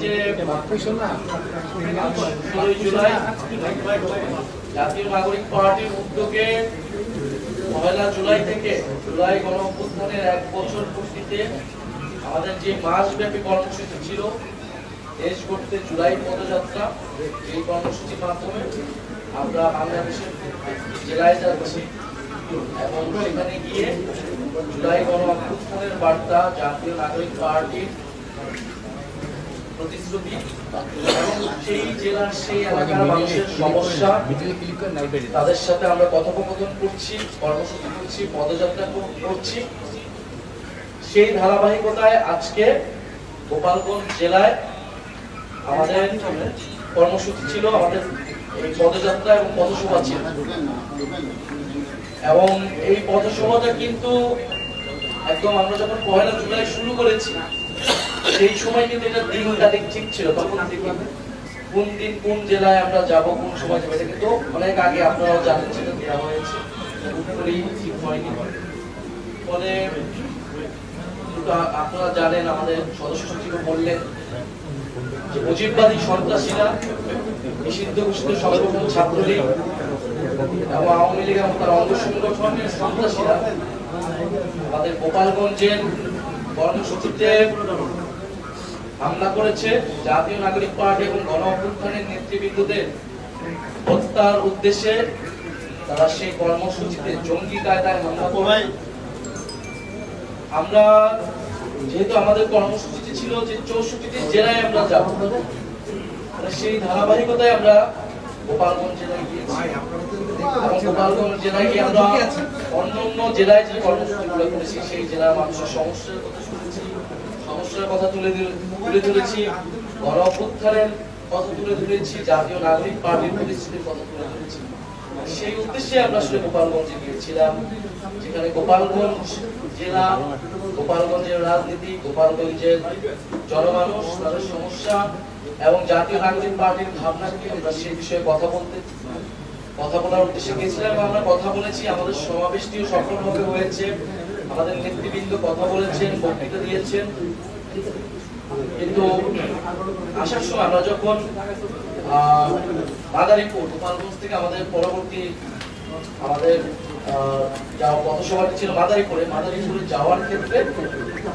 যে আমাদের যে মাসব্যাপী কর্মসূচি ছিল, দেশ করতে জুলাই পদযাত্রা, এই কর্মসূচির মাধ্যমে আমরা বাংলাদেশের জেলায় যাচ্ছি এবং সেখানে গিয়ে জুলাই গণ অভ্যুত্থানের বার্তা জাতীয় নাগরিক পার্টির প্রতিশ্রুতি সেই জেলার সেই এলাকার মানুষের সমস্যা, তাদের সাথে আমরা কথোপকথন করছি, কর্মসূচি করছি, পদযাত্রা করছি। সেই ধারাবাহিকতায় আজকে গোপালগঞ্জ জেলায় আমাদের কর্মসূচি ছিল, আমাদের এই পদযাত্রা এবং পথসভা ছিল। এবং এই পথসভাটা কিন্তু একদম আমরা যখন পয়লা জুলাই শুরু করেছি সেই সময় কিন্তু এটা দিন তারিখ ঠিক ছিল, তখন কোন দিন, কোন জেলায় আমরা যাব, কোন সময় যাব কিন্তু অনেক আগে আপনারাও জানেন সেটা দেওয়া হয়েছে। ফলে আপনারা জানেন, আমাদের সদস্য সচিব বললেন যে সন্ত্রাসীরা নিষিদ্ধ ঘোষিত ছাত্রলীগ এবং আওয়ামী লীগ এবং তার অঙ্গ সংগঠনের সন্ত্রাসীরা আমাদের গোপালগঞ্জের কর্মসূচিতে হামলা করেছে জাতীয় নাগরিক পার্টি এবং গণ অভ্যুত্থানের নেতৃবৃন্দদের হত্যার উদ্দেশ্যে তারা সেই কর্মসূচিতে জঙ্গি কায়দায় হামলা করে। আমরা যেহেতু আমাদের কর্মসূচিতে ছিল যে চৌষট্টিটি জেলায় আমরা যাব সেই ধারাবাহিকতায় আমরা গোপালগঞ্জ জেলায় গিয়েছি। গোপালগঞ্জ জেলায় গিয়ে আমরা অন্য অন্য জেলায় যে কর্মসূচিগুলো করেছি সেই জেলার মানুষের সমস্যার কথা শুনেছি সমস্যার কথা তুলে তুলে ধরেছি গণ অভ্যুত্থানের কথা তুলে ধরেছি জাতীয় নাগরিক পার্টির কথা তুলে ধরেছি। সেই উদ্দেশ্যে আমরা আসলে গোপালগঞ্জে গিয়েছিলাম যেখানে গোপালগঞ্জ জেলা গোপালগঞ্জের রাজনীতি, গোপালগঞ্জের জনমানুষ, তাদের সমস্যা এবং জাতীয় নাগরিক পার্টির ভাবনা কি আমরা সেই বিষয়ে কথা বলতে, কথা বলার উদ্দেশ্যে গিয়েছিলাম আমরা কথা বলেছি। আমাদের সমাবেশটিও সফলভাবে হয়েছে। আমাদের নেতৃবৃন্দ কথা বলেছেন, বক্তৃতা দিয়েছেন। কিন্তু আসার সময় আমরা যখন মাদারীপুর গোপালগঞ্জ থেকে আমাদের পরবর্তী আমাদের যা পথসভাটি ছিল মাদারীপুরে মাদারীপুরে যাওয়ার ক্ষেত্রে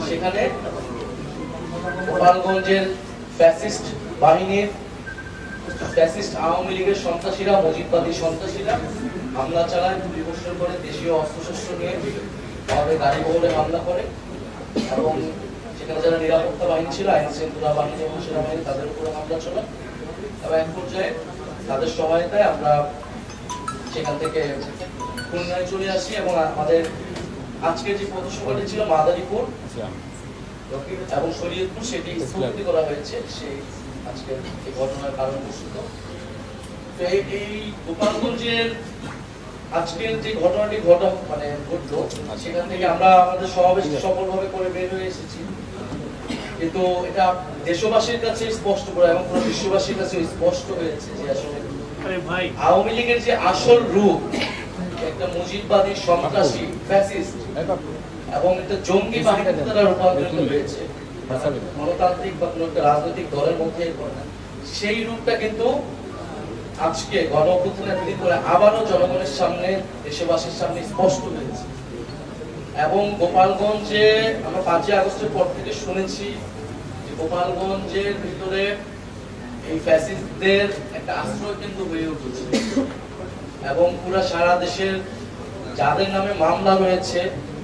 সেখানে গোপালগঞ্জের ফ্যাসিস্ট বাহিনীর ফ্যাসিস্ট আওয়ামী লীগের সন্ত্রাসীরা, মজিদবাদী সন্ত্রাসীরা হামলা চালায় দুই বছর করে, দেশীয় অস্ত্রশস্ত্র নিয়ে আমাদের গাড়ি বহরে হামলা করে এবং সেখানে যারা নিরাপত্তা বাহিনী ছিল, আইন শৃঙ্খলা বাহিনী এবং সেনাবাহিনী তাদের উপরে হামলা চালায়। এবং এক পর্যায়ে তাদের সহায়তায় আমরা সেখান থেকে খুলনায় চলে আসি এবং আমাদের আজকে যে পথসভাটি ছিল মাদারীপুর এবং শরীয়তপুর সেটি স্থগিত করা হয়েছে সেই আজকে এই ঘটনার কারণ বস্তুত এই এই গোপালগঞ্জের আজকের যে ঘটনাটি ঘটা মানে ঘটলো সেখান থেকে আমরা আমাদের সমাবেশ সফলভাবে করে বের হয়ে এসেছি। কিন্তু এটা দেশবাসীর কাছে স্পষ্ট করে এবং পুরো বিশ্ববাসীর কাছে স্পষ্ট হয়েছে যে আসলে আওয়ামী লীগের যে আসল রূপ একটা মুজিববাদী সন্ত্রাসী ফ্যাসিস্ট এবং একটা জঙ্গি বাহিনীতে তারা রূপান্তরিত হয়েছে গণতান্ত্রিক বা কোনো একটা রাজনৈতিক দলের মধ্যে সেই রূপটা কিন্তু আজকে গণ অভ্যুত্থানের করে আবারও জনগণের সামনে দেশবাসীর সামনে স্পষ্ট হয়েছে। এবং গোপালগঞ্জে আমরা পাঁচই আগস্টের পর থেকে শুনেছি যে গোপালগঞ্জের ভিতরে এই ফ্যাসিস্টদের একটা আশ্রয় কেন্দ্র হয়ে উঠেছে। এবং পুরো সারা দেশের যাদের নামে মামলা রয়েছে,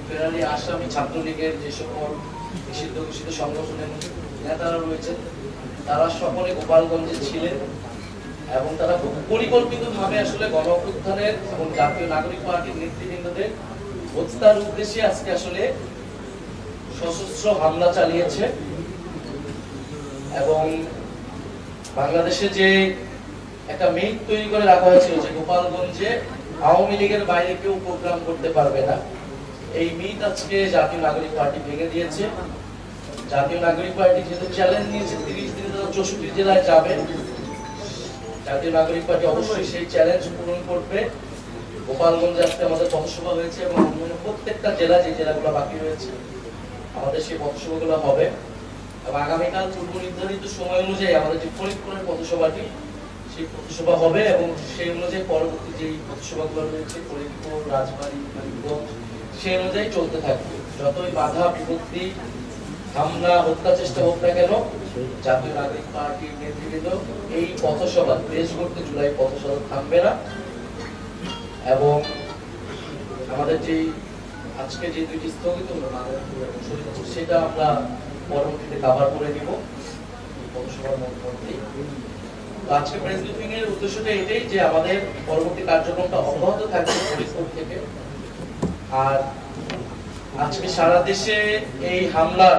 ফেরারি, আসামি, ছাত্রলীগের যে সকল নিষিদ্ধ ঘোষিত সংগঠনের নেতারা রয়েছেন, তারা সকলে গোপালগঞ্জে ছিলেন এবং তারা পরিকল্পিতভাবে আসলে গণ এবং জাতীয় নাগরিক পার্টির নেতৃবৃন্দদের হত্যার উদ্দেশ্যে আজকে আসলে সশস্ত্র হামলা চালিয়েছে। এবং বাংলাদেশে যে একটা মিথ তৈরি করে রাখা হয়েছিল যে গোপালগঞ্জে আওয়ামী লীগের বাইরে কেউ প্রোগ্রাম করতে পারবে না। এই মিথ আজকে জাতীয় নাগরিক পার্টি ভেঙে দিয়েছে। জাতীয় নাগরিক পার্টি যেহেতু চ্যালেঞ্জ নিয়েছে, তিরিশ দিনে চৌষট্টি জেলায় যাবে। জাতীয় নাগরিক পার্টি অবশ্যই সেই চ্যালেঞ্জ পূরণ করবে। গোপালগঞ্জে আজকে আমাদের পথসভা হয়েছে এবং প্রত্যেকটা জেলা যে জেলাগুলো বাকি রয়েছে, আমাদের সেই পথসভাগুলো হবে। এবং আগামীকাল পূর্ব নির্ধারিত সময় অনুযায়ী আমাদের যে ফরিদপুরের পথসভাটি সেই পথসভা হবে এবং সেই অনুযায়ী পরবর্তী যে পথসভাগুলো রয়েছে ফরিদপুর রাজবাড়ী মানিকগঞ্জ সেই অনুযায়ী চলতে থাকবে। যতই বাধা, বিপত্তি, হামলা, হত্যা চেষ্টা হোক না কেন, জাতীয় নাগরিক পার্টির নেতৃবৃন্দ এই পথসভা, দেশ গড়তে জুলাই পথসভা থামবে না এবং আমাদের যে আজকে যে দুইটি স্থগিত সেটা আমরা পরবর্তীতে কাভার করে নিব। পথসভার মধ্যেই তো আজকে প্রেস ব্রিফিং এর উদ্দেশ্যটা এটাই যে আমাদের পরবর্তী কার্যক্রমটা অব্যাহত থাকবে ফরিদপুর থেকে। আর আজকে সারা দেশে এই হামলার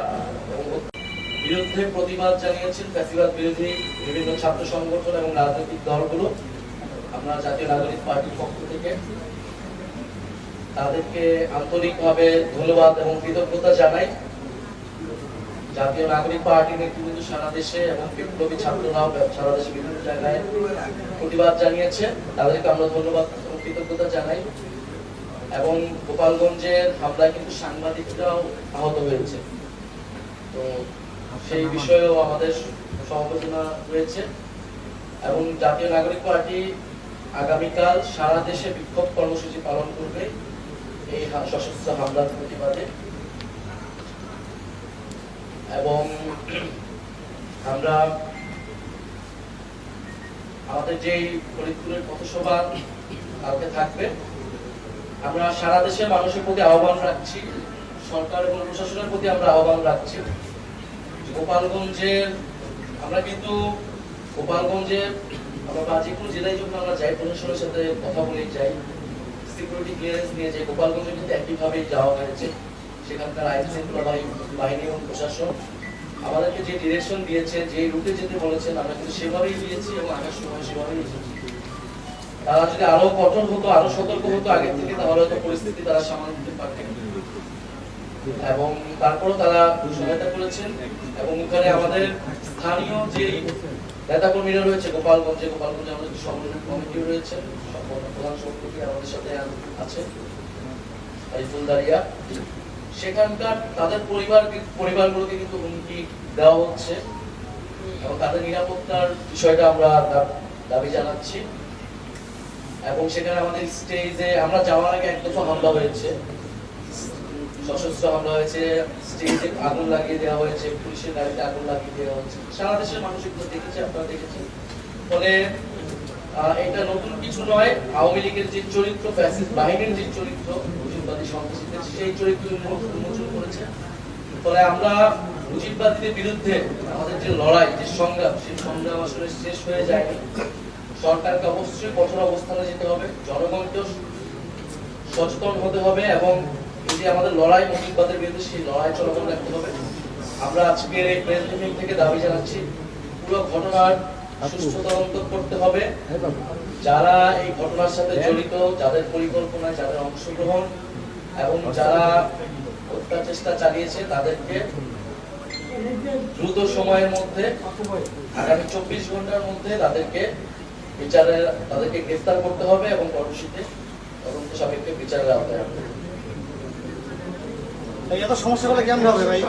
বিরুদ্ধে প্রতিবাদ জানিয়েছেন ফ্যাসিবাদ বিরোধী বিভিন্ন ছাত্র সংগঠন এবং রাজনৈতিক দলগুলো, আমরা জাতীয় নাগরিক পার্টির পক্ষ থেকে। তাদেরকে আন্তরিকভাবে ধন্যবাদ এবং কৃতজ্ঞতা জানাই। জাতীয় নাগরিক পার্টি নেতৃবৃন্দ সারা দেশে এবং বিপ্লবী ছাত্ররাও সারা দেশে বিভিন্ন জায়গায় প্রতিবাদ জানিয়েছে। তাদেরকে আমরা ধন্যবাদ কৃতজ্ঞতা জানাই। এবং গোপালগঞ্জের হামলায় কিন্তু সাংবাদিকরাও আহত হয়েছে। তো সেই বিষয়েও আমাদের সমবেদনা রয়েছে। এবং জাতীয় নাগরিক পার্টি আগামীকাল সারা দেশে বিক্ষোভ কর্মসূচি পালন করবে এই সশস্ত্র হামলার প্রতিবাদে। এবং আমরা আমাদের যেই ফরিদপুরের পথসভা কালকে থাকবে, আমরা সারা দেশের মানুষের প্রতি আহ্বান রাখছি, সরকার এবং প্রশাসনের প্রতি আমরা আহ্বান রাখছি। গোপালগঞ্জের, আমরা কিন্তু গোপালগঞ্জের, আমরা যে কোনো জেলায় যখন আমরা যাই, প্রশাসনের সাথে কথা বলে, যাই সিকিউরিটি ক্লিয়ারেন্স নিয়ে যাই গোপালগঞ্জে কিন্তু একইভাবেই যাওয়া হয়েছে। সেখানকার আইন শৃঙ্খলা বাহিনী এবং প্রশাসন আমাদেরকে যে ডিরেকশন দিয়েছে, যে রুটে যেতে বলেছেন, আমরা কিন্তু সেভাবেই দিয়েছি এবং আগার সময় সেভাবেই এসেছি তারা যদি আরও কঠোর হতো, আরও সতর্ক হতো আগে থেকে, তাহলে হয়তো পরিস্থিতি তারা সামাল দিতে পারতেন। এবং তারপরও তারা সহায়তা করেছেন এবং ওখানে আমাদের স্থানীয় যে নেতাকর্মীরা রয়েছে, গোপালগঞ্জে গোপালগঞ্জে আমাদের সংগঠন কমিটি রয়েছে প্রধান সভাপতি আমাদের সাথে আছে। এই ফুলদারিয়া সেখানকার তাদের পরিবার পরিবারগুলোকে কিন্তু হুমকি দেওয়া হচ্ছে। এবং তাদের নিরাপত্তার বিষয়টা আমরা দাবি জানাচ্ছি। এবং সেখানে আমাদের স্টেজে আমরা যাওয়ার আগে এক দফা হামলা হয়েছে। সশস্ত্র হামলা হয়েছে স্টেজে আগুন লাগিয়ে দেওয়া হয়েছে পুলিশের গাড়িতে আগুন লাগিয়ে দেওয়া হয়েছে। সারা দেশের মানুষ এগুলো দেখেছে আপনারা দেখেছেন। ফলে এটা নতুন কিছু নয়। আওয়ামী লীগের যে চরিত্র, ফ্যাসিস্ট বাহিনীর যে চরিত্র, মুজিববাদী সন্ত্রাসীদের সেই চরিত্র উন্মোচন করেছে। ফলে আমরা মুজিববাদীদের বিরুদ্ধে আমাদের যে লড়াই, যে সংগ্রাম, সেই সংগ্রাম আসলে শেষ হয়ে যায়নি। সরকারকে অবশ্যই কঠোর অবস্থানে যেতে হবে জনগণকেও সচেতন হতে হবে এবং এই যে আমাদের লড়াই, মুজিববাদের বিরুদ্ধে সেই লড়াই চলমান রাখতে হবে। আমরা আজকের এই প্রেস ব্রিফিং থেকে দাবি জানাচ্ছি, পুরো ঘটনার সুষ্ঠু তদন্ত করতে হবে। যারা এই ঘটনার সাথে জড়িত যাদের পরিকল্পনায় যাদের অংশগ্রহণ এবং যারা হত্যা চেষ্টা চালিয়েছে তাদেরকে দ্রুত সময়ের মধ্যে আগামী চব্বিশ ঘণ্টার মধ্যে তাদেরকে বিচারের তাদেরকে গ্রেফতার করতে হবে এবং পরবর্তীতে তদন্ত সাপেক্ষে বিচারের আওতায় আনতে হবে। এত সমস্যা হলে কেমন হবে ভাই?